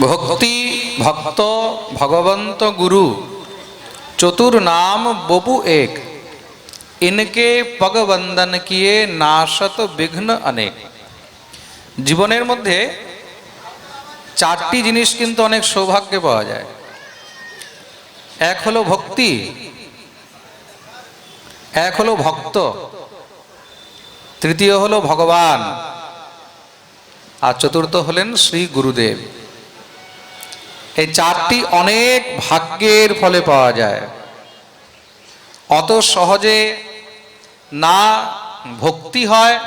भक्ति भक्त भगवंत गुरु चतुर नाम बबू एक इनके पग বন্দন কিয়ে নাশত বিঘ্ন অনেক জীবনের মধ্যে চারটি জিনিস কিন্তু অনেক সৌভাগ্যে পাওয়া যায় এক হলো ভক্তি এক হলো ভক্ত তৃতীয় হলো ভগবান আর চতুর্থ হলেন শ্রী গুরুদেব এই চারটি অনেক ভাগ্যের ফলে পাওয়া যায়। অত সহজে না ভক্তি হয়,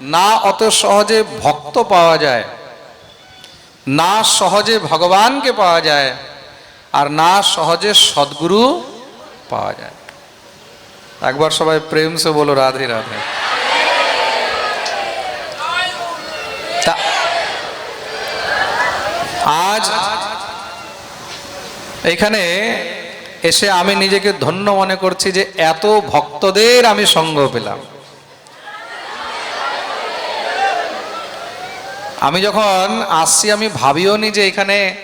না অত সহজে ভক্ত পাওয়া যায়, না সহজে ভগবানকে পাওয়া যায়, আর না সহজে সদ্গুরু পাওয়া যায়। একবার সবাই প্রেম সে বলো, রাধে রাধে। তা- আজ এখানে এসে আমি নিজেকে ধন্য মনে করছি যে এত ভক্তদের আমি সঙ্গ পেলাম। আমি যখন আসছি, আমি ভাবিও নি যে এখানে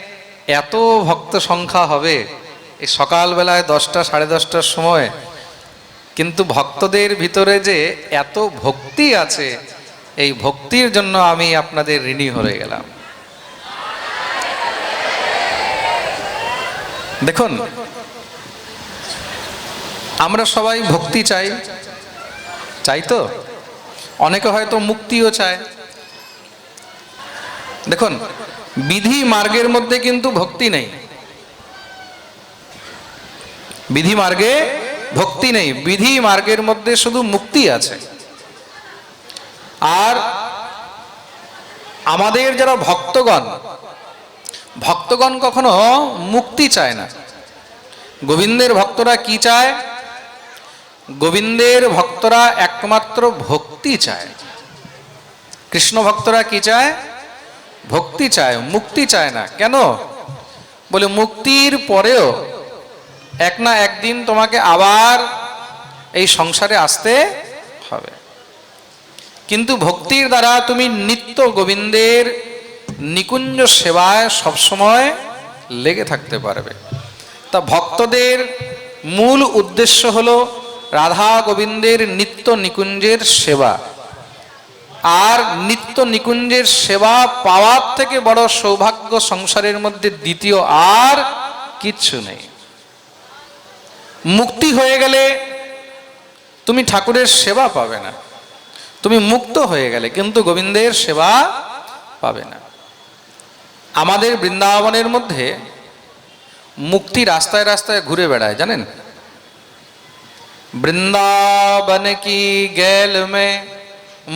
এত ভক্ত সংখ্যা হবে। এই সকালবেলায় দশটা, সাড়ে দশটার সময়। কিন্তু ভক্তদের ভিতরে যে এত ভক্তি আছে, এই ভক্তির জন্য আমি আপনাদের ঋণী হয়ে গেলাম। দেখুন, আমরা সবাই ভক্তি চাই। চাই তো? অনেকে হয়তো মুক্তিও চায়। দেখুন, বিধি মার্গের মধ্যে কিন্তু ভক্তি নেই। বিধি মার্গে ভক্তি নেই। বিধি মার্গের মধ্যে শুধু মুক্তি আছে। আর আমাদের যারা ভক্তগণ ভক্তগণ কখনো মুক্তি চায় না। গোবিন্দের ভক্তরা কি চায়? গোবিন্দের ভক্তরা একমাত্র ভক্তি চায়। কৃষ্ণ ভক্তরা কি চায়? ভক্তি চায়, মুক্তি চায় না। কেন? বলে মুক্তির পরেও এক না একদিন তোমাকে আবার এই সংসারে আসতে হবে। কিন্তু ভক্তির দ্বারা তুমি নিত্য গোবিন্দের নিকুঞ্জ সেবায় সবসময় লেগে থাকতে পারবে। তা ভক্তদের মূল উদ্দেশ্য হল রাধা গোবিন্দের নিত্য নিকুঞ্জের সেবা। আর নিত্য নিকুঞ্জের সেবা পাওয়ার থেকে বড় সৌভাগ্য সংসারের মধ্যে দ্বিতীয় আর কিচ্ছু নেই। মুক্তি হয়ে গেলে তুমি ঠাকুরের সেবা পাবে না। তুমি মুক্ত হয়ে গেলে কিন্তু গোবিন্দের সেবা পাবে না। আমাদের বৃন্দাবনের মধ্যে মুক্তি রাস্তায় রাস্তায় ঘুরে বেড়ায় জানেন বৃন্দাবন কি গেল মে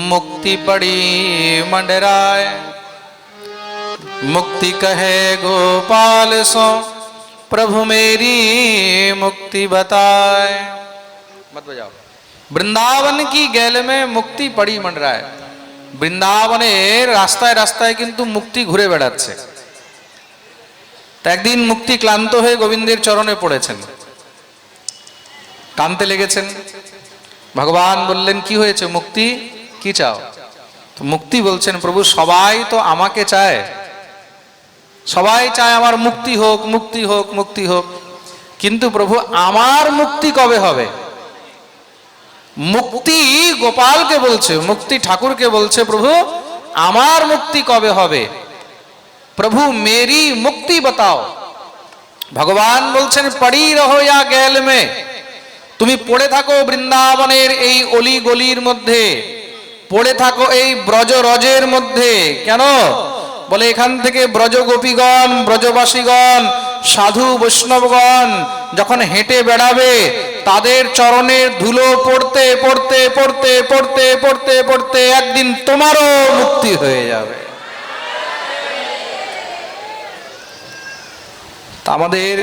মুক্তি পড়ি मंडराए मुक्ति कहे गोपाल सो प्रभु मेरी मुक्ति बताए मत बजाओ বৃন্দাবন কি গেলে মে মুক্তি পড়ি মন্ডরায় বৃন্দাবনের রাস্তায় রাস্তায় কিন্তু মুক্তি ঘুরে বেড়াচ্ছে। একদিন মুক্তি ক্লান্ত হয়ে গোবিন্দের চরণে পড়েছেন। কানতে লেগেছেন। ভগবান বললেন, কি হয়েছে মুক্তি? কি চাও? তো মুক্তি বলছেন, প্রভু, সবাই তো আমাকে চায়। সবাই চায় আমার মুক্তি হোক মুক্তি হোক মুক্তি হোক। কিন্তু প্রভু, আমার মুক্তি কবে হবে? মুক্তি গোপালকে বলছে, মুক্তি ঠাকুরকে বলছে, প্রভু, আমার মুক্তি কবে হবে? প্রভু, মেরি মুক্তি বাতাও। ভগবান বলছেন পড়ি রহো ইয়া গেল মে। তুমি পড়ে থাকো বৃন্দাবনের এই অলি গলির মধ্যে। পড়ে থাকো এই ব্রজ রজের মধ্যে। কেন? বলে, এখান থেকে ব্রজ গোপীগণ, ব্রজবাসীগণ সাধু বৈষ্ণবগণ যখন হেঁটে বেড়াবে, তাদের চরণের ধুলো পড়তে পড়তে পড়তে পড়তে পড়তে পড়তে একদিন তোমারও মুক্তি হয়ে যাবে। আমাদের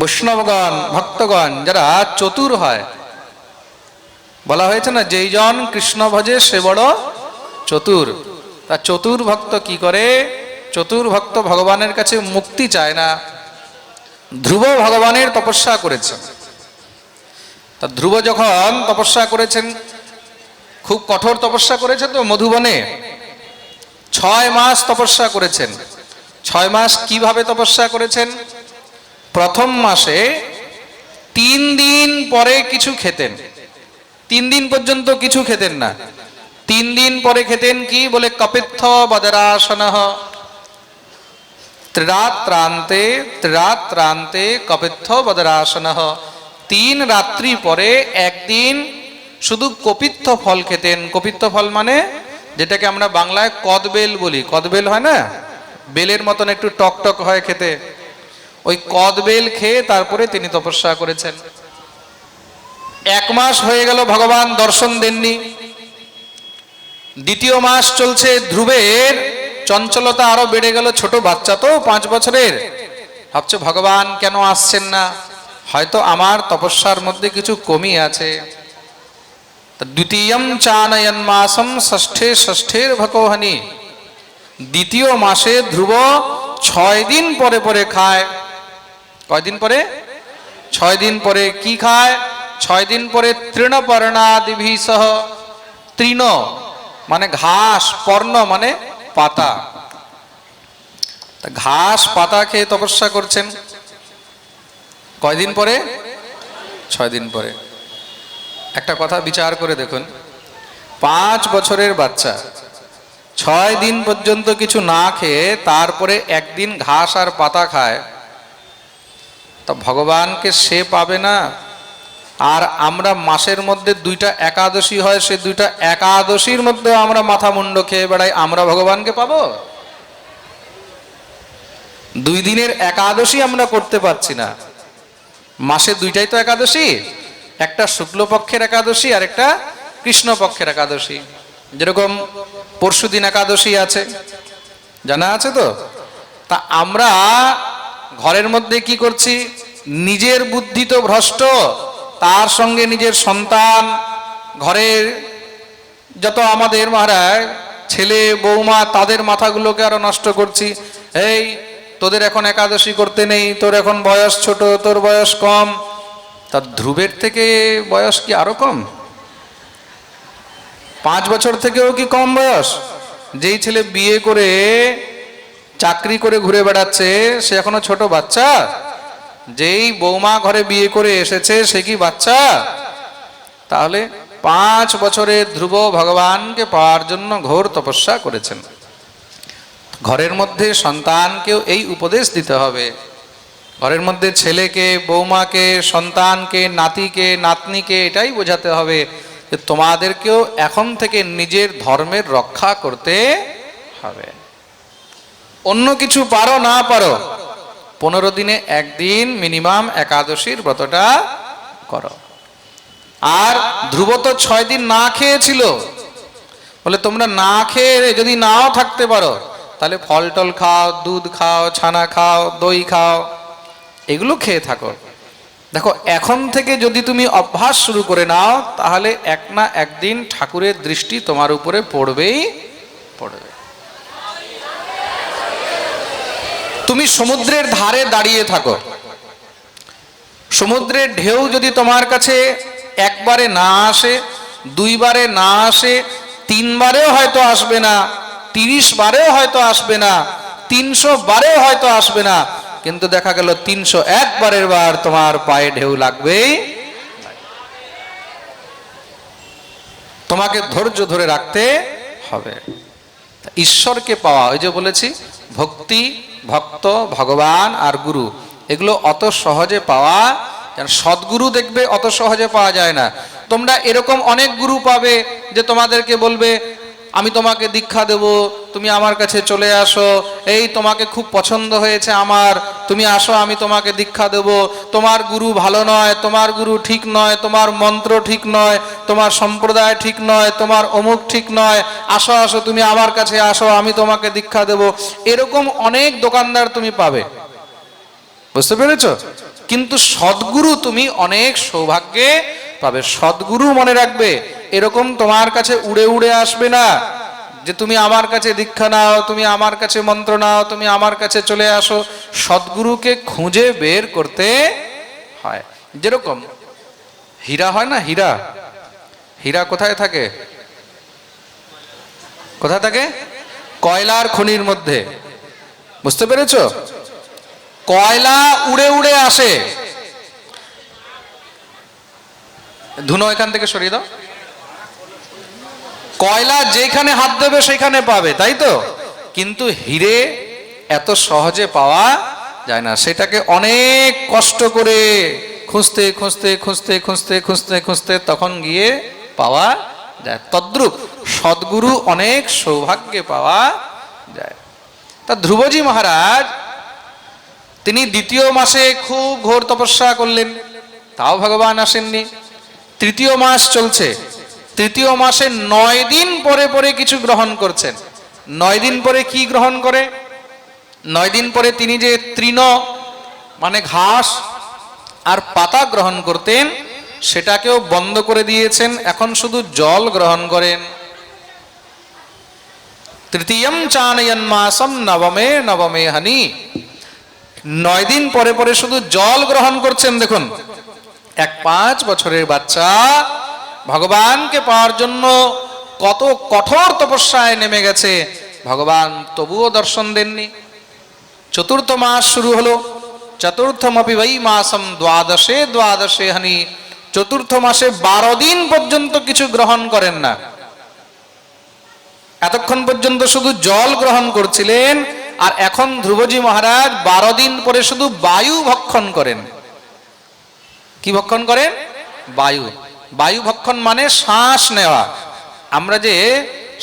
বৈষ্ণবগণ, ভক্তগণ যারা চতুর হয়, বলা হয়েছে না, যেই জন কৃষ্ণ ভজে সে বড় চতুর। তা চতুর ভক্ত কি করে? চতুর ভক্ত ভগবানের কাছে মুক্তি চায় না, ধ্রুব ভগবানের তপস্যা করেছেন তা ধ্রুব যখন তপস্যা করেছেন, খুব কঠোর তপস্যা করেছেন তো মধুবনে। ছয় মাস তপস্যা করেছেন। ছয় মাস কীভাবে তপস্যা করেছেন? প্রথম মাসে তিন দিন পরে কিছু খেতেন। তিন দিন পর্যন্ত কিছু খেতেন না। তিন দিন পরে খেতেন কি বলে, কপিত্থ বদরাসন। ত্রিরাত্রান্তে ত্রিরাত্রান্তে কপিত্থ বদরাসন। তিন রাত্রি পরে একদিন শুধু কপিত্থ ফল খেতেন। কপিত্থ ফল মানে? যেটাকে আমরা বাংলায় কদবেল বলি। কদবেল হয় না? বেলের মতন একটু টক টক হয় খেতে। ওই কদবেল খেয়ে তারপরে তিনি তপস্যা করেছেন। এক মাস হয়ে গেল ভগবান দর্শন দেননি। দ্বিতীয় মাস চলছে ধ্রুবের চঞ্চলতা আরও বেড়ে গেল ছোট বাচ্চা তো পাঁচ বছরের। ভাবছে, ভগবান কেন আসছেন না? হয়তো আমার তপস্যার মধ্যে কিছু কমি আছে। তা দ্বিতীয়ম চানয়ন মাসম ষষ্ঠে ষষ্ঠের ভকোহনি দ্বিতীয় মাসে ধ্রুব ছয় দিন পরে পরে খায়। কয়দিন পরে? ছয় দিন পরে কি খায়? ছয় দিন পরে তৃণপর্ণাদিভি সহ তৃণ মানে ঘাস, পর্ণ মানে পাতা। ঘাস, পাতা খেয়ে তপস্যা করছেন। কয়দিন পরে? ছয় দিন পরে। একটা কথা বিচার করে দেখুন। পাঁচ বছরের বাচ্চা। ছয় দিন পর্যন্ত কিছু না খেয়ে তারপরে একদিন ঘাস আর পাতা খায়। তা ভগবানকে সে পাবে না? আর আমরা মাসের মধ্যে দুইটা একাদশী হয়, সে দুইটা একাদশীর মধ্যে আমরা মাথা মুন্ড খেয়ে বেড়াই। আমরা ভগবানকে পাবো? দুই দিনের একাদশী আমরা করতে পারছি না। মাসে দুইটাই তো একাদশী। একটা শুক্লপক্ষের একাদশী আর একটা কৃষ্ণপক্ষের একাদশী। যেরকম পরশুদিন একাদশী আছে। জানা আছে তো? তা আমরা ঘরের মধ্যে কি করছি? নিজের বুদ্ধি তো ভ্রষ্ট। তার সঙ্গে নিজের সন্তান, ঘরের যত আমাদের মহারাজ, ছেলে, বৌমা, তাদের মাথাগুলোকে আরও নষ্ট করছি। এই, তোদের এখন একাদশী করতে নেই, তোর এখন বয়স ছোট, তোর বয়স কম। তা ধ্রুবের থেকে বয়স কি আরও কম? পাঁচ বছর থেকেও কি কম বয়স? যেই ছেলে বিয়ে করে, চাকরি করে ঘুরে বেড়াচ্ছে, সে এখনও ছোট বাচ্চা? যেই বৌমা ঘরে বিয়ে করে এসেছে, সে কি বাচ্চা? তাহলে পাঁচ বছরে ধ্রুব ভগবানকে পাওয়ার জন্য ঘোর তপস্যা করেছেন। ঘরের মধ্যে সন্তানকেও এই উপদেশ দিতে হবে। ঘরের মধ্যে ছেলেকে, বৌমাকে, সন্তানকে, নাতিকে, নাতনিকে এটাই বোঝাতে হবে যে তোমাদেরকেও এখন থেকে নিজের ধর্মের রক্ষা করতে হবে। অন্য কিছু পারো, না পারো পনেরো দিনে একদিন মিনিমাম একাদশীর ব্রতটা করো। আর ধ্রুব তো ছয় দিন না খেয়েছিল। বলে তোমরা না খেয়ে যদি নাও থাকতে পারো, তাহলে ফল টল খাও, দুধ খাও, ছানা খাও, দই খাও, এগুলো খেয়ে থাকো। দেখো, এখন থেকে যদি তুমি অভ্যাস শুরু করে নাও, তাহলে এক না একদিন ঠাকুরের দৃষ্টি তোমার উপরে পড়বেই পড়বে। তুমি সমুদ্রের ধারে দাঁড়িয়ে থাকো। সমুদ্রের ঢেউ যদি তোমার কাছে একবারে না আসে, দুইবারে না আসে, তিনবারেও হয়তো আসবে না তিরিশ বারেও হয়তো আসবে না তিনশো বারেও হয়তো আসবে না, কিন্তু দেখা গেল তিনশো একবারের বার তোমার পায়ে ঢেউ লাগবেই। তোমাকে ধৈর্য ধরে রাখতে হবে। ঈশ্বরকে পাওয়া, ওই যে বলেছি, ভক্তি ভক্ত, ভগবান আর গুরু। এগুলো অত সহজে পাওয়া যেন সদ্গুরু দেখবে অত সহজে পাওয়া যায় না। তোমরা এরকম অনেক গুরু পাবে যে তোমাদেরকে বলবে আমি তোমাকে দীক্ষা দেব, তুমি আমার কাছে চলে আসো। এই তোমাকে খুব পছন্দ হয়েছে আমার। তুমি আসো, আমি তোমাকে দীক্ষা দেব। তোমার গুরু ভালো নয়, তোমার গুরু ঠিক নয়, তোমার মন্ত্র ঠিক নয়, তোমার সম্প্রদায় ঠিক নয়, তোমার অমুক ঠিক নয়। আসো আসো, তুমি আমার কাছে আসো, আমি তোমাকে দীক্ষা দেব। এরকম অনেক দোকানদার তুমি পাবে। বুঝতে পেরেছ? কিন্তু সদ্গুরু তুমি অনেক সৌভাগ্যে পাবে। সদ্গুরু মনে রাখবে, এরকম তোমার কাছে উড়ে উড়ে আসবে না যে তুমি আমার কাছে দীক্ষা নাও, তুমি আমার কাছে মন্ত্র নাও, তুমি আমার কাছে চলে আসো। সদ্গুরুকে খুঁজে বের করতে হয়। যেরকম, হীরা হয় না, হীরা? হীরা কোথায় থাকে? কোথায় থাকে? কয়লার খনির মধ্যে। বুঝতে পেরেছ? কয়লা উড়ে উড়ে আসে। ধুনো এখান থেকে সরিয়ে দাও। কয়লা যেখানে হাত দেবে সেখানে পাবে, তাই তো? কিন্তু হিরে এত সহজে পাওয়া যায় না। সেটাকে অনেক কষ্ট করে খুঁজতে খুঁজতে খুঁজতে খুঁজতে খুঁজতে খুঁজতে তখন গিয়ে পাওয়া যায়। তদ্রুপ সদ্গুরু অনেক সৌভাগ্যে পাওয়া যায়। তা ধ্রুবজি মহারাজ, তিনি দ্বিতীয় মাসে খুব ঘোর তপস্যা করলেন। তাও ভগবান আসেননি। তৃতীয় মাস চলছে। তৃতীয় মাসে নয় দিন পরে পরে কিছু গ্রহণ করছেন। নয় দিন পরে কি গ্রহণ করে? নয় দিন পরে তিনি যে তৃণ মানে ঘাস আর পাতা গ্রহণ করতেন, সেটাকেও বন্ধ করে দিয়েছেন। এখন শুধু জল গ্রহণ করেন। তৃতীয়ম চানয়ন মাসম নবমে নবমে হানি। নয় দিন পরে পরে শুধু জল গ্রহণ করছেন, দেখুন। এক পাঁচ বছরের বাচ্চা ভগবানকে পাওয়ার জন্য কত কঠোর তপস্যায় নেমে গেছে। ভগবান তবুও দর্শন দেননি। চতুর্থ মাস শুরু হলো। চতুর্থমপি বৈ মাসম দ্বাদশে দ্বাদশে হানি। চতুর্থ মাসে বারো দিন পর্যন্ত কিছু গ্রহণ করেন না। এতক্ষণ পর্যন্ত শুধু জল গ্রহণ করছিলেন আর এখন ধ্রুবজি মহারাজ বারো দিন পরে শুধু বায়ু ভক্ষণ করেন। কি ভক্ষণ করেন বায়ু। বায়ু ভক্ষণ মানে শ্বাস নেওয়া। আমরা যে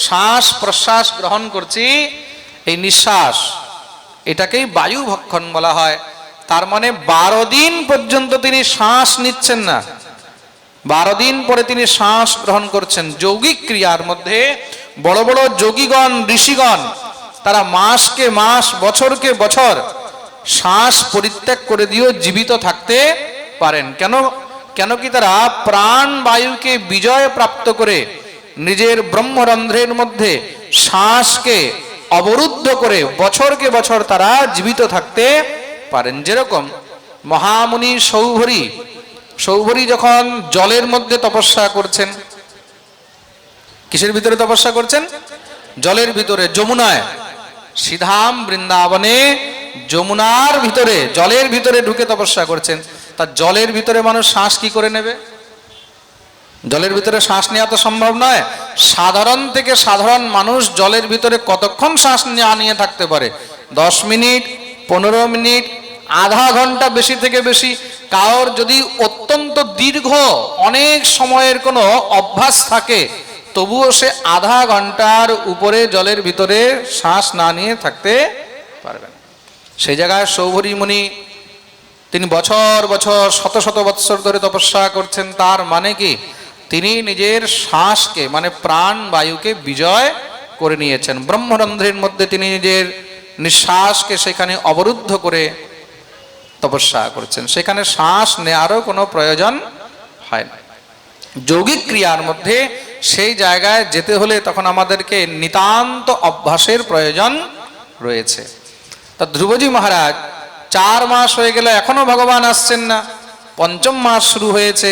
শ্বাস প্রশ্বাস গ্রহণ করছি, এই নিঃশ্বাস, এটাকেই বায়ু ভক্ষণ বলা হয়। তার মানে বারো দিন পর্যন্ত তিনি শ্বাস নিচ্ছেন না। বারো দিন পরে তিনি শ্বাস গ্রহণ করছেন। যৌগিক ক্রিয়ার মধ্যে বড় বড় যোগীগণ, ঋষিগণ, তারা মাসকে মাস, বছরকে বছর শ্বাস পরিত্যাগ করে দিয়েও জীবিত থাকতে পারেন। কেন কেন কি তারা প্রাণ বায়ুকে বিজয় প্রাপ্ত করে নিজের ব্রহ্মরন্ধ্রের মধ্যে শ্বাসকে অবরুদ্ধ করে বছরকে বছর তারা জীবিত থাকতে পারেন। যেরকম মহামুনি সৌভরী সৌভরী যখন জলের মধ্যে তপস্যা করছেন, কিসের ভিতরে তপস্যা করছেন? জলের ভিতরে, যমুনায়। সিধাম বৃন্দাবনে যমুনার ভিতরে, জলের ভিতরে ঢুকে তপস্যা করছেন। তা জলের ভিতরে মানুষ শ্বাস কি করে নেবে? জলের ভিতরে শ্বাস নেওয়া তো সম্ভব নয়। সাধারণ থেকে সাধারণ মানুষ জলের ভিতরে কতক্ষণ শ্বাস নেওয়া নিয়ে থাকতে পারে? দশ মিনিট, পনেরো মিনিট, আধা ঘণ্টা বেশি থেকে বেশি। কারোর যদি অত্যন্ত দীর্ঘ, অনেক সময়ের কোনো অভ্যাস থাকে, তবুও সে আধা ঘণ্টার উপরে জলের ভিতরে শ্বাস না নিয়ে থাকতে পারবে না। সেই জায়গায় সৌভরী মুনি তিনি বছর বছর, শত শত বৎসর ধরে তপস্যা করছেন। তার মানে কি? তিনি নিজের শ্বাসকে মানে প্রাণ বায়ুকে বিজয় করে নিয়েছেন। ব্রহ্মরন্ধ্রের মধ্যে তিনি নিজের নিঃশ্বাসকে সেখানে অবরুদ্ধ করে তপস্যা করছেন। সেখানে শ্বাস নেওয়ারও কোনো প্রয়োজন হয় না। যৌগিক ক্রিয়ার মধ্যে সেই জায়গায় যেতে হলে তখন আমাদেরকে নিতান্ত অভ্যাসের প্রয়োজন রয়েছে। তা ধ্রুবজি মহারাজ চার মাস হয়ে গেল, এখনও ভগবান আসছেন না। পঞ্চম মাস শুরু হয়েছে।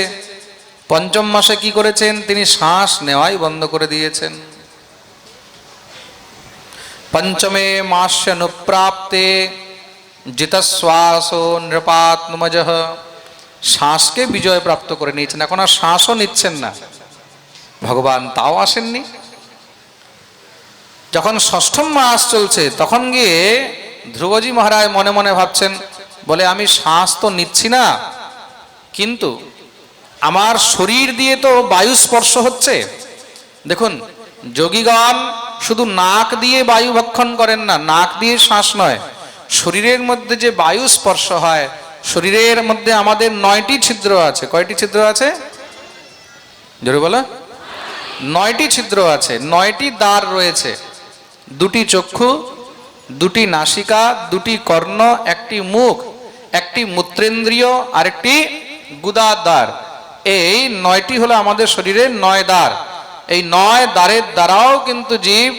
পঞ্চম মাসে কি করেছেন? তিনি শ্বাস নেওয়াই বন্ধ করে দিয়েছেন। পঞ্চমে মাস্যনুপ্রাপ্তে জিতশ্বাসো নৃপাত্মজ। শ্বাসকে বিজয় প্রাপ্ত করে নিয়েছেন। এখন আর শ্বাসও নিচ্ছেন না। ভগবান তাও আসেননি। যখন ষষ্ঠম মাস চলছে, তখন গিয়ে ধ্রুবজি মহারাজ মনে মনে ভাবছেন, বলে, আমি শ্বাস তো নিচ্ছি না, কিন্তু আমার শরীর দিয়ে তো বায়ু স্পর্শ হচ্ছে। দেখুন, যোগীগণ শুধু নাক দিয়ে বায়ু ভক্ষণ করেন না, নাক দিয়ে শ্বাস নয়, শরীরের মধ্যে যে বায়ু স্পর্শ হয়, শরীরের মধ্যে আমাদের নয়টি ছিদ্র আছে। কয়টি ছিদ্র আছে? জোরে বলো। নয়টি ছিদ্র আছে, নয়টি দ্বার রয়েছে, দুটি চক্ষু দুটি নাসিকা, দুটি কর্ণ, একটি মুখ, একটি মূত্রেন্দ্রিয়, আরেকটি গুদাদ্বার এই নয়টি হলো আমাদের শরীরের নয় দ্বার। এই নয় দ্বারের দ্বারাও কিন্তু জীব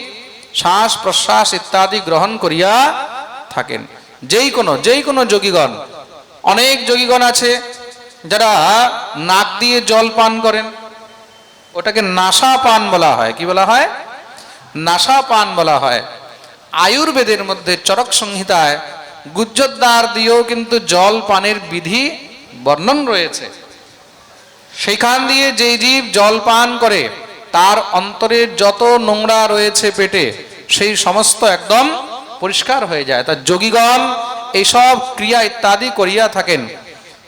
শ্বাস প্রশ্বাস ইত্যাদি গ্রহণ করিয়া থাকেন। যেই কোনো যেই কোনো যোগীগণ, অনেক যোগীগণ আছে যারা নাক দিয়ে জল পান করেন। ওটাকে নাসা পান বলা হয়। কি বলা হয়? নাসা পান বলা হয়। আয়ুর্বেদের মধ্যে চরক সংহিতায় গুজ্জদ্বার দিয়েও কিন্তু জল পানের বিধি বর্ণন রয়েছে। সেইখান দিয়ে যে জীব জল পান করে, তার অন্তরের যত নোংরা রয়েছে পেটে, সেই সমস্ত একদম পরিষ্কার হয়ে যায়। তার যোগীগণ এইসব ক্রিয়া ইত্যাদি করিয়া থাকেন।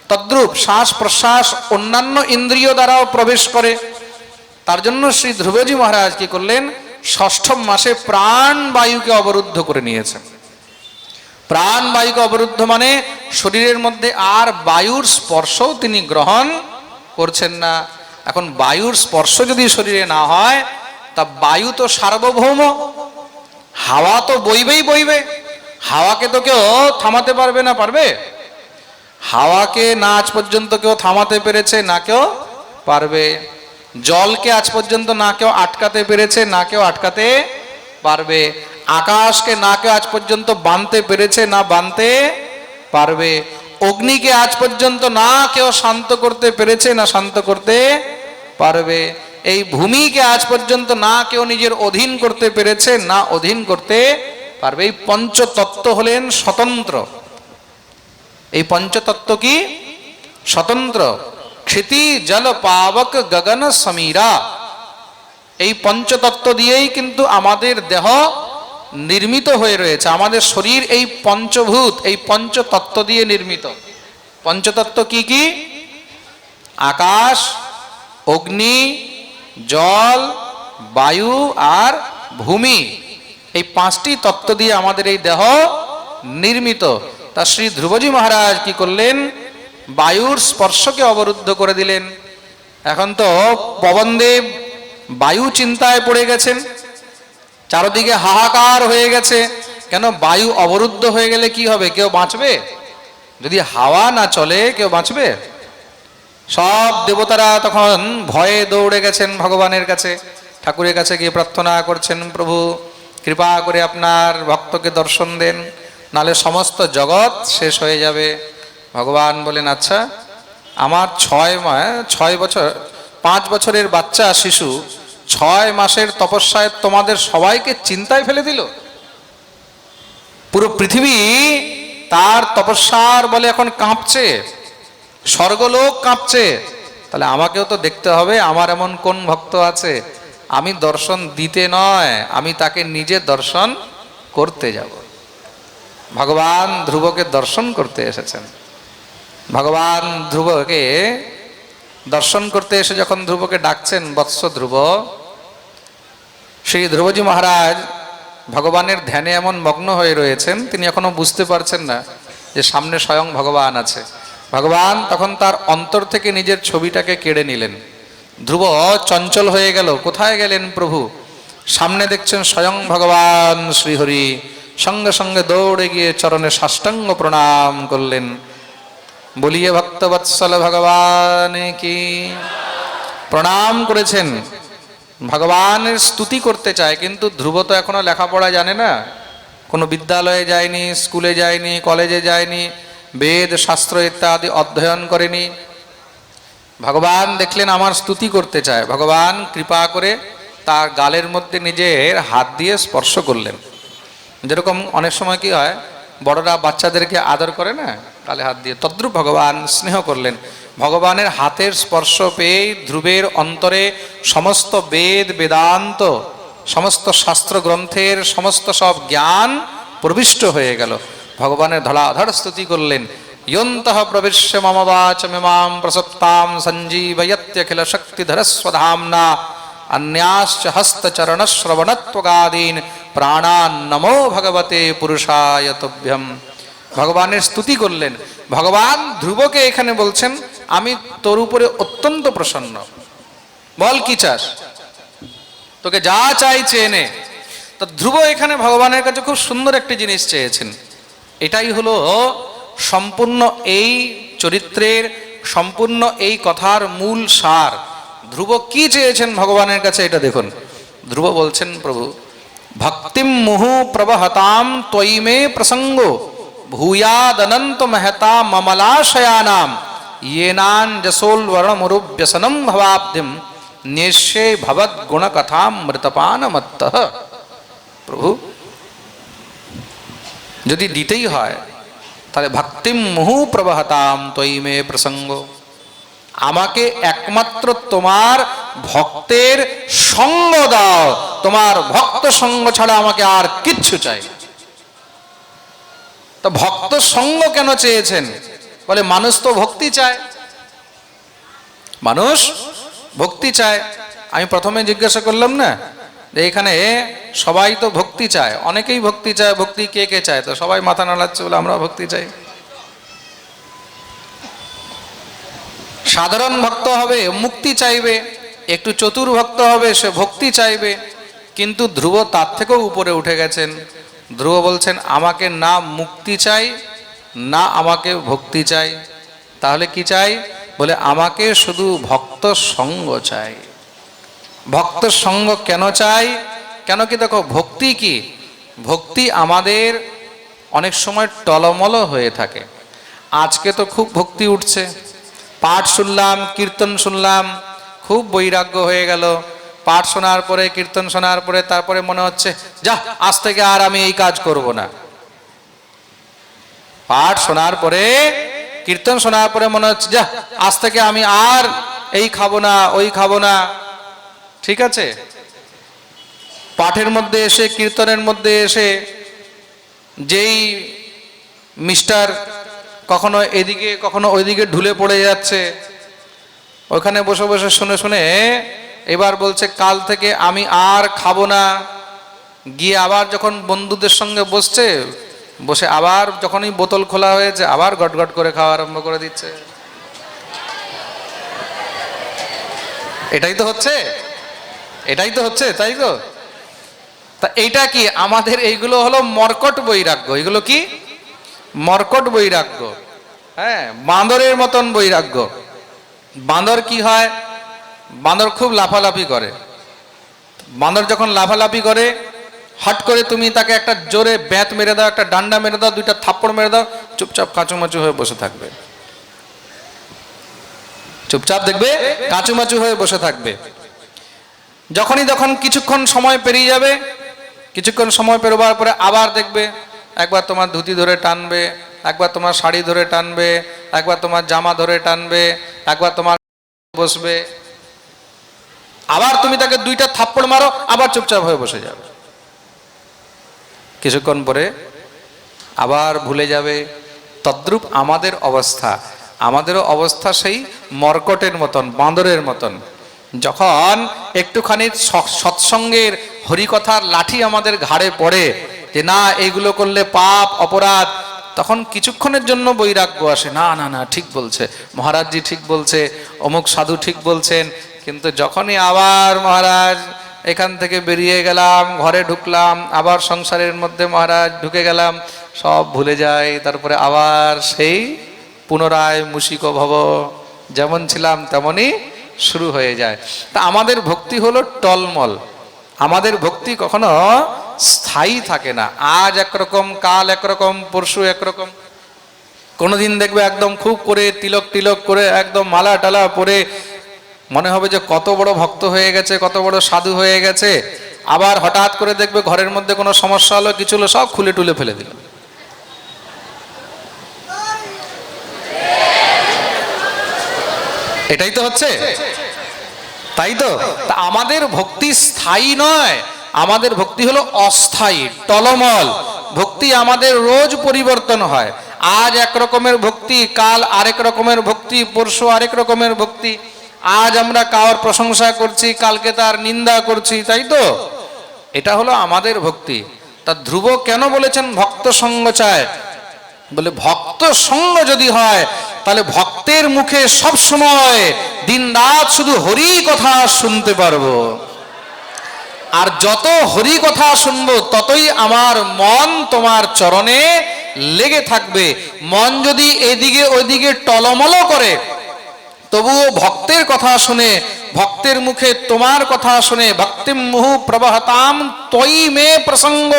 তদ্রূপ শ্বাস প্রশ্বাস অন্যান্য ইন্দ্রিয় দ্বারাও প্রবেশ করে। তার জন্য শ্রী ধ্রুবজি মহারাজ কি করলেন? ষষ্ঠম মাসে প্রাণ বায়ুকে অবরুদ্ধ করে নিয়েছেন প্রাণ বায়ুকে অবরুদ্ধ মানে শরীরের মধ্যে আর বায়ুর স্পর্শও তিনি গ্রহণ করছেন না। এখন বায়ুর স্পর্শ যদি শরীরে না হয়, তা বায়ু তো সার্বভৌম, হাওয়া তো বইবেই বইবে। হাওয়াকে তো কেউ থামাতে পারবে না, পারবে? হাওয়াকে না আজ পর্যন্ত কেউ থামাতে পেরেছে, না কেউ পারবে। জলকে আজ পর্যন্ত না কেউ আটকাতে পেরেছে, না কেউ আটকাতে পারবে। আকাশকে না কেউ আজ পর্যন্ত বানতে পেরেছে, না বানতে পারবে। অগ্নিকে আজ পর্যন্ত না কেউ শান্ত করতে পেরেছে, না শান্ত করতে পারবে। এই ভূমিকে আজ পর্যন্ত না কেউ নিজের অধীন করতে পেরেছে, না অধীন করতে পারবে। এই পঞ্চতত্ত্ব হলেন স্বতন্ত্র। এই পঞ্চতত্ত্ব কি? স্বতন্ত্র। ক্ষিতি জল পাবক গগন সমীরা এই পঞ্চতত্ত্ব দিয়েই কিন্তু আমাদের দেহ নির্মিত হয়ে রয়েছে। আমাদের শরীর এই পঞ্চভূত, এই পঞ্চতত্ত্ব দিয়ে নির্মিত। পঞ্চতত্ত্ব কি কি? আকাশ, অগ্নি, জল, বায়ু আর ভূমি। এই পাঁচটি তত্ত্ব দিয়ে আমাদের এই দেহ নির্মিত। তা শ্রী ধ্রুবজি মহারাজ কি করলেন? বায়ুর স্পর্শকে অবরুদ্ধ করে দিলেন। এখন তো পবনদেব বায়ু চিন্তায় পড়ে গেছেন। চারদিকে হাহাকার হয়ে গেছে। কেন বায়ু অবরুদ্ধ হয়ে গেলে কি হবে? কেউ বাঁচবে? যদি হাওয়া না চলে, কেউ বাঁচবে? সব দেবতারা তখন ভয়ে দৌড়ে গেছেন ভগবানের কাছে। ঠাকুরের কাছে গিয়ে প্রার্থনা করছেন, প্রভু, কৃপা করে আপনার ভক্তকে দর্শন দেন, নালে সমস্ত জগৎ শেষ হয়ে যাবে। ভগবান বলেন আচ্ছা আমার ছয় মা, ছয় বছর, পাঁচ বছরের বাচ্চা শিশু, ছয় মাসের তপস্যায় তোমাদের সবাইকে চিন্তায় ফেলে দিল? পুরো পৃথিবী তার তপস্যার বলে এখন কাঁপছে, স্বর্গলোক কাঁপছে। তাহলে আমাকেও তো দেখতে হবে, আমার এমন কোন ভক্ত আছে? আমি দর্শন দিতে নয়, আমি তাকে নিজে দর্শন করতে যাব। ভগবান ধ্রুবকে দর্শন করতে এসেছেন। ভগবান ধ্রুবকে দর্শন করতে এসে যখন ধ্রুবকে ডাকছেন বৎস ধ্রুব, শ্রী ধ্রুবজি মহারাজ ভগবানের ধ্যানে এমন মগ্ন হয়ে রয়েছেন, তিনি এখনও বুঝতে পারছেন না যে সামনে স্বয়ং ভগবান আছে। ভগবান তখন তার অন্তর থেকে নিজের ছবিটাকে কেড়ে নিলেন। ধ্রুব চঞ্চল হয়ে গেল, কোথায় গেলেন প্রভু? সামনে দেখছেন স্বয়ং ভগবান শ্রীহরি, সঙ্গে সঙ্গে দৌড়ে গিয়ে চরণে সাষ্টাঙ্গ প্রণাম করলেন। বলিয়ে ভক্তবৎসল ভগবান কি? প্রণাম করেছেন। ভগবানের স্তুতি করতে চায়, কিন্তু ধ্রুব তো এখনও লেখাপড়া জানে না। কোনো বিদ্যালয়ে যায়নি, স্কুলে যায়নি, কলেজে যায়নি, বেদ, শাস্ত্র ইত্যাদি অধ্যয়ন করেনি। ভগবান দেখলেন আমার স্তুতি করতে চায়। ভগবান কৃপা করে তার গালের মধ্যে নিজের হাত দিয়ে স্পর্শ করলেন। যেরকম অনেক সময় কি হয়, বড়রা বাচ্চাদেরকে আদর করে না? কালে হাত দিয়ে। তদ্রুপ ভগবান স্নেহ করলেন। ভগবানের হাতের স্পর্শ পেয়ে ধ্রুবের অন্তরে সমস্ত বেদ, বেদান্ত, সমস্ত শাস্ত্র গ্রন্থের সমস্ত সব জ্ঞান প্রবিষ্ট হয়ে গেল। ভগবানের ধলাধর স্তুতি করলেন। ইয়ন্ত প্রবিশ্য মমবাচ মিমাম প্রসত্তাম সঞ্জীবয়ত্যখিল শক্তিধরস্বধামনা অন্যাশ্চ হস্তচরণ শ্রবণত্বগাদীন প্রাণান নমো ভগবতে পুরুষায় তুভ্যম। ভগবানের স্তুতি করলেন। ভগবান ধ্রুবকে এখানে বলছেন, আমি তোর উপরে অত্যন্ত প্রসন্ন। বল, কি চাস? তোকে যা চাই চেয়ে নে তো ধ্রুব এখানে ভগবানের কাছে খুব সুন্দর একটি জিনিস চেয়েছেন। এটাই হলো, সম্পূর্ণ এই চরিত্রের, সম্পূর্ণ এই কথার মূল সার। ধ্রুব কি চেয়েছেন ভগবানের কাছে, এটা দেখুন। ধ্রুব বলছেন, প্রভু, ভক্তিম মুহু প্রবহতাম ত্বয়ি মে প্রসঙ্গ। ভূয়াদনন্ত মহতা মমলাশয়ানাম येनान जसोल्वर्ण मुरुभ्यसनम भवाब्धिम निश्चय भवद गुण कथाम मृतपान मत्त প্রভু যদি দিতেই হয় তাহলে ভক্তিম মুহু প্রবাহতাম তৈ মে প্রসঙ্গ আমাকে একমাত্র তোমার ভক্তের সঙ্গ দাও তোমার ভক্ত সঙ্গ ছাড়া আমাকে আর কিচ্ছু চাই না। তো ভক্ত সঙ্গ কেন চেয়েছেন? বলে, মানুষ তো ভক্তি চায়। মানুষ ভক্তি চায়। আমি প্রথমে জিজ্ঞাসা করলাম না যে এখানে সবাই তো ভক্তি চায়। অনেকেই ভক্তি চায়, ভক্তি কে কে চায়? তো সবাই মাথা নাড়াচ্ছে বলে আমরা ভক্তি চাই। সাধারণ ভক্ত হবে, মুক্তি চাইবে, একটু চতুর ভক্ত হবে, সে ভক্তি চাইবে, কিন্তু ধ্রুব তার থেকেও উপরে উঠে গেছেন। ধ্রুব বলছেন, আমাকে না মুক্তি চাই, না আমাকে ভক্তি চাই। তাহলে কি চাই? বলে, আমাকে শুধু ভক্ত সঙ্গ চাই। ভক্ত সঙ্গ কেন চাই? কেন কি দেখো, ভক্তি কি? ভক্তি আমাদের অনেক সময় টলমল হয়ে থাকে। আজকে তো খুব ভক্তি উঠছে। পাঠ শুনলাম, কীর্তন শুনলাম, খুব বৈরাগ্য হয়ে গেল। পাঠ শোনার পরে, কীর্তন শোনার পরে, তারপরে মনে হচ্ছে, যা, আজ থেকে আর আমি এই কাজ করব না। পাঠ শোনার পরে, কীর্তন শোনার পরে মনে হচ্ছে, যা, আজ থেকে আমি আর এই খাব না, ওই খাব না। ঠিক আছে? পাঠের মধ্যে এসে, কীর্তনের মধ্যে এসে, যেই মিস্টার কখনো এদিকে, কখনো ওইদিকে ঢুলে পড়ে যাচ্ছে, ওখানে বসে বসে শুনে শুনে এবার বলছে, কাল থেকে আমি আর খাব না। গিয়ে আবার যখন বন্ধুদের সঙ্গে বসছে, বসে আবার যখনই বোতল খোলা হয়েছে, আবার গটগট করে খাওয়া আরম্ভ করে দিচ্ছে। এটাই তো হচ্ছে? এটাই তো হচ্ছে, তাই তো? তা এইটা কি? আমাদের এইগুলো হলো মর্কট বৈরাগ্য। এগুলো কি? মর্কট বৈরাগ্য। হ্যাঁ বাঁদরের মতন বৈরাগ্য। বাঁদর কি হয়? বাঁদর খুব লাফালাফি করে। বাঁদর যখন লাফালাফি করে, হট করে তুমি তাকে একটা জোরে ব্যাত মেরে দাও, একটা ডান্ডা মেরে দাও, দুইটা থাপ্পড় মেরে দাও, চুপচাপ কাঁচুমাচু হয়ে বসে থাকবে। চুপচাপ দেখবে, কাঁচুমাচু হয়ে বসে থাকবে। যখনই যখন কিছুক্ষণ সময় পেরিয়ে যাবে, কিছুক্ষণ সময় পেরোবার পরে আবার দেখবে, একবার তোমার ধুতি ধরে টানবে, একবার তোমার শাড়ি ধরে টানবে, একবার তোমার জামা ধরে টানবে, একবার তোমার বসবে। আবার তুমি তাকে দুইটা থাপ্পড় মারো, আবার চুপচাপ হয়ে বসে যাবে। কিছুক্ষণ পরে আবার ভুলে যাবে, তদ্রূপ আমাদের অবস্থা। আমাদেরও অবস্থা সেই মর্কটের মতন, বাঁদরের মতন। যখন একটুখানি সৎসঙ্গের হরিকথার লাঠি আমাদের ঘাড়ে পড়ে যে, না, এইগুলো করলে পাপ, অপরাধ, তখন কিছুক্ষণের জন্য বৈরাগ্য আসে। না না না, ঠিক বলছে। মহারাজজি ঠিক বলছে, অমুক সাধু ঠিক বলছেন কিন্তু যখনই আবার মহারাজ এখান থেকে বেরিয়ে গেলাম, ঘরে ঢুকলাম, আবার সংসারের মধ্যে মহারাজ ঢুকে গেলাম, সব ভুলে যাই। তারপরে আবার সেই পুনরায় মুশিক ভব যেমন ছিলাম তেমনই শুরু হয়ে যায়। তা আমাদের ভক্তি হলো টলমল। আমাদের ভক্তি কখনো স্থায়ী থাকে না। আজ একরকম, কাল একরকম, পরশু একরকম। কোনোদিন দেখবে একদম খুব করে তিলক টিলক করে একদম মালা টালা পরে মনে হবে যে কত বড় ভক্ত হয়ে গেছে, কত বড় সাধু হয়ে গেছে। আবার হঠাৎ করে দেখবে ঘরের মধ্যে কোনো সমস্যা হলো, কিছু হলো, সব খুলে টুলে ফেলে দিল। এটাই তো হচ্ছে। তাই তো? আমাদের ভক্তি স্থায়ী নয়। আমাদের ভক্তি হলো অস্থায়ী, টলমল। ভক্তি আমাদের রোজ পরিবর্তন হয়। আজ এক রকমের ভক্তি, কাল আরেক রকমের ভক্তি, পরশু আরেক রকমের ভক্তি। আজ আমরা কার প্রশংসা করছি, কালকে তার নিন্দা করছি, তাই তো? এটা হলো আমাদের ভক্তি। তা ধ্রুব কেন বলেছেন ভক্ত সঙ্গ চায়? বলে, ভক্ত সঙ্গ যদি হয়, তাহলে ভক্তের মুখে সব সময় দিন রাত শুধু হরি কথা শুনতে পারব। আর যত হরি কথা শুনব, ততই আমার মন তোমার চরণে লেগে থাকবে। মন যদি এদিকে ওইদিকে টলমল করে তবুও ভক্তের কথা শুনে ভক্তের মুখে তোমার কথা শুনে ভক্তিম মুহু প্রবহতাম তৈ মে প্রসঙ্গ।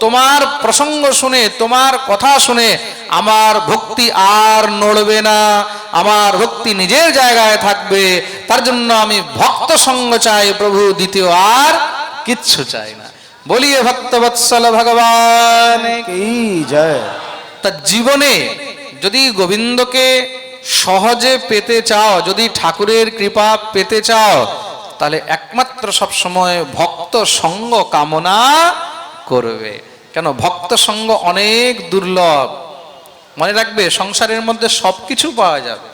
তোমার প্রসঙ্গ শুনে তোমার কথা শুনে আমার ভক্তি আর নড়বে না আমার ভক্তি নিজের জায়গায় থাকবে তার জন্য আমি ভক্ত সঙ্গ চাই প্রভু দ্বিতীয় আর কিচ্ছু চাই না। বলিয়ে ভক্তবৎসল ভগবান জয়। জীবনে যদি গোবিন্দকে সহজে পেতে চাও, যদি ঠাকুরের কৃপা পেতে চাও, তাহলে একমাত্র সবসময় ভক্ত সঙ্গ কামনা করবে। কেন? ভক্ত সঙ্গ অনেক দুর্লভ। মনে রাখবে, সংসারের মধ্যে সব কিছু পাওয়া যাবে।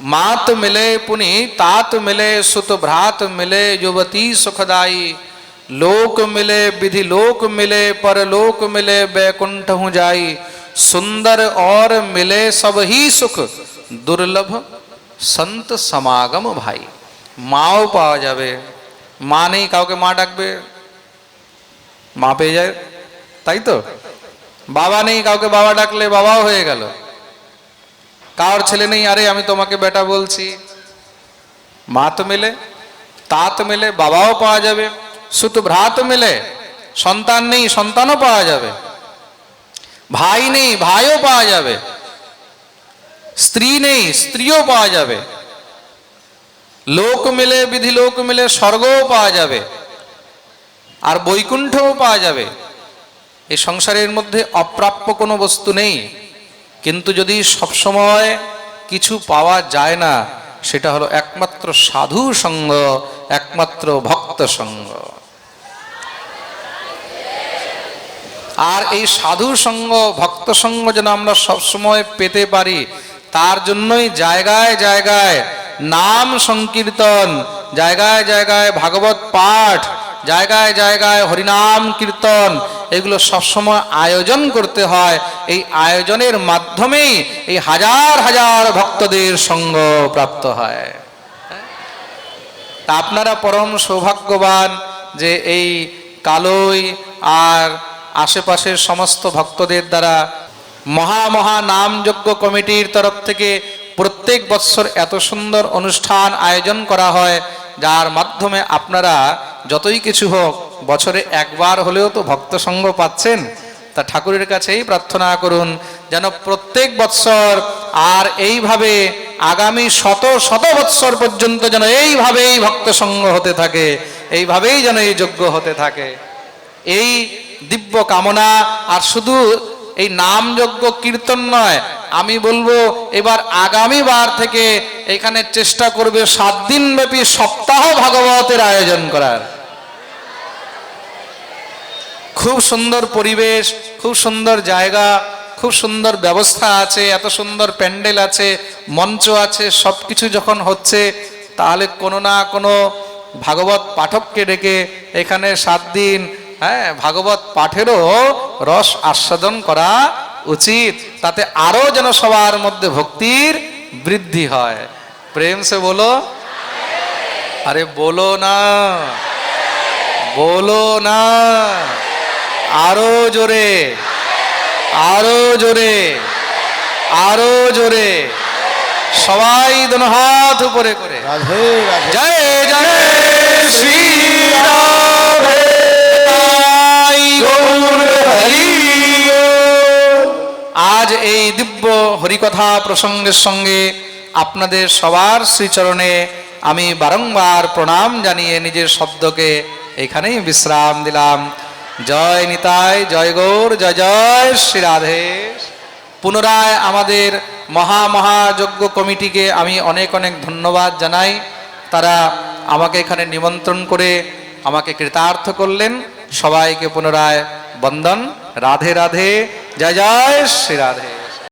মা তো মেলে পুনি, তাত মেলে সুত ভ্রাত মেলে যুবতী সুখদায়ী। লোক মেলে বিধি, লোক মিলে পরলোক মেলে বৈকুণ্ঠ হুঁ যাই सुंदर और मिले सब ही सुख দুর্লভ সন্ত সমাগম ভাই মাও পাওয়া যাবে মা নেই কাউকে মা ডাকবে মা পেয়ে যায় তাই তো বাবা নেই কাউকে বাবা ডাকলে বাবাও হয়ে গেল কার ছেলে নেই আরে আমি তোমাকে বেটা বলছি মা তো মেলে তাত মেলে বাবাও পাওয়া যাবে সুত ভ্রাত মেলে সন্তান নেই সন্তানও পাওয়া যাবে ভাই নেই, ভাইও পাওয়া যাবে। স্ত্রী নেই, স্ত্রীও পাওয়া যাবে। লোক মিলে, বিধি লোক মিলে স্বর্গও পাওয়া যাবে। আর বৈকুণ্ঠও পাওয়া যাবে। এই সংসারের মধ্যে অপ্রাপ্য কোনো বস্তু নেই। কিন্তু যদি সবসময় কিছু পাওয়া যায় না, সেটা হলো একমাত্র সাধু সঙ্গ একমাত্র ভক্ত সঙ্গ আর এই সাধু সঙ্গ, ভক্ত সঙ্গ যেন আমরা সবসময় পেতে পারি, তার জন্যই জায়গায় জায়গায় নাম সংকীর্তন, জায়গায় জায়গায় ভাগবত পাঠ, জায়গায় জায়গায় হরিনাম কীর্তন, এগুলো সবসময় আয়োজন করতে হয়। এই আয়োজনের মাধ্যমেই এই হাজার হাজার ভক্তদের সঙ্গ প্রাপ্ত হয়। তা আপনারা পরম সৌভাগ্যবান যে এই কালই আর আশেপাশের সমস্ত ভক্তদের দ্বারা মহা নামযজ্ঞ কমিটির তরফ থেকে প্রত্যেক বৎসর এত সুন্দর অনুষ্ঠান আয়োজন করা হয়, যার মাধ্যমে আপনারা যতই কিছু হোক, বছরে একবার হলেও তো ভক্ত সঙ্গ পাচ্ছেন। তা ঠাকুরের কাছেই প্রার্থনা করুন, যেন প্রত্যেক বৎসর আর এইভাবে আগামী শত শত বৎসর পর্যন্ত যেন এইভাবেই ভক্ত সঙ্গ হতে থাকে, এইভাবেই যেন এই যজ্ঞ হতে থাকে। এই দিব্য কামনা, আর শুধু এই নাম যজ্ঞ কীর্তন নয়, আমি বলব এবার আগামী বার থেকে এখানে চেষ্টা করবে সাত দিন ব্যাপী সপ্তাহ ভাগবতের আয়োজন করার। খুব সুন্দর পরিবেশ, খুব সুন্দর জায়গা, খুব সুন্দর ব্যবস্থা আছে, এত সুন্দর প্যান্ডেল আছে, মঞ্চ আছে সব কিছু যখন হচ্ছে, তাহলে কোনো না কোনো ভাগবত পাঠককে ডেকে এখানে সাত দিন হ্যাঁ ভাগবত পাঠেরও রস আস্বাদন করা উচিত। তাতে আরও যেন সবার মধ্যে ভক্তির বৃদ্ধি হয়। প্রেম সে বলো? আরে বলো না। বলো না। আরও জোরে। আরও জোরে। আরও জোরে। সবাই দোনো হাত উপরে করে। জয় জয় শ্রী হরি আজ এই দিব্য হরিকথা প্রসঙ্গের সঙ্গে আপনাদের সবার শ্রীচরণে আমি বারংবার প্রণাম জানিয়ে নিজের শব্দকে এখানেই বিশ্রাম দিলাম। জয় নিতাই, জয় গৌর, জয় জয় শ্রী রাধে। পুনরায় আমাদের মহা মহাযজ্ঞ কমিটিকে আমি অনেক অনেক ধন্যবাদ জানাই। তারা আমাকে এখানে নিমন্ত্রণ করে আমাকে কৃতার্থ করলেন। সবাইকে পুনরায় বন্দন। রাধে রাধে জয় জয় শ্রী রাধে।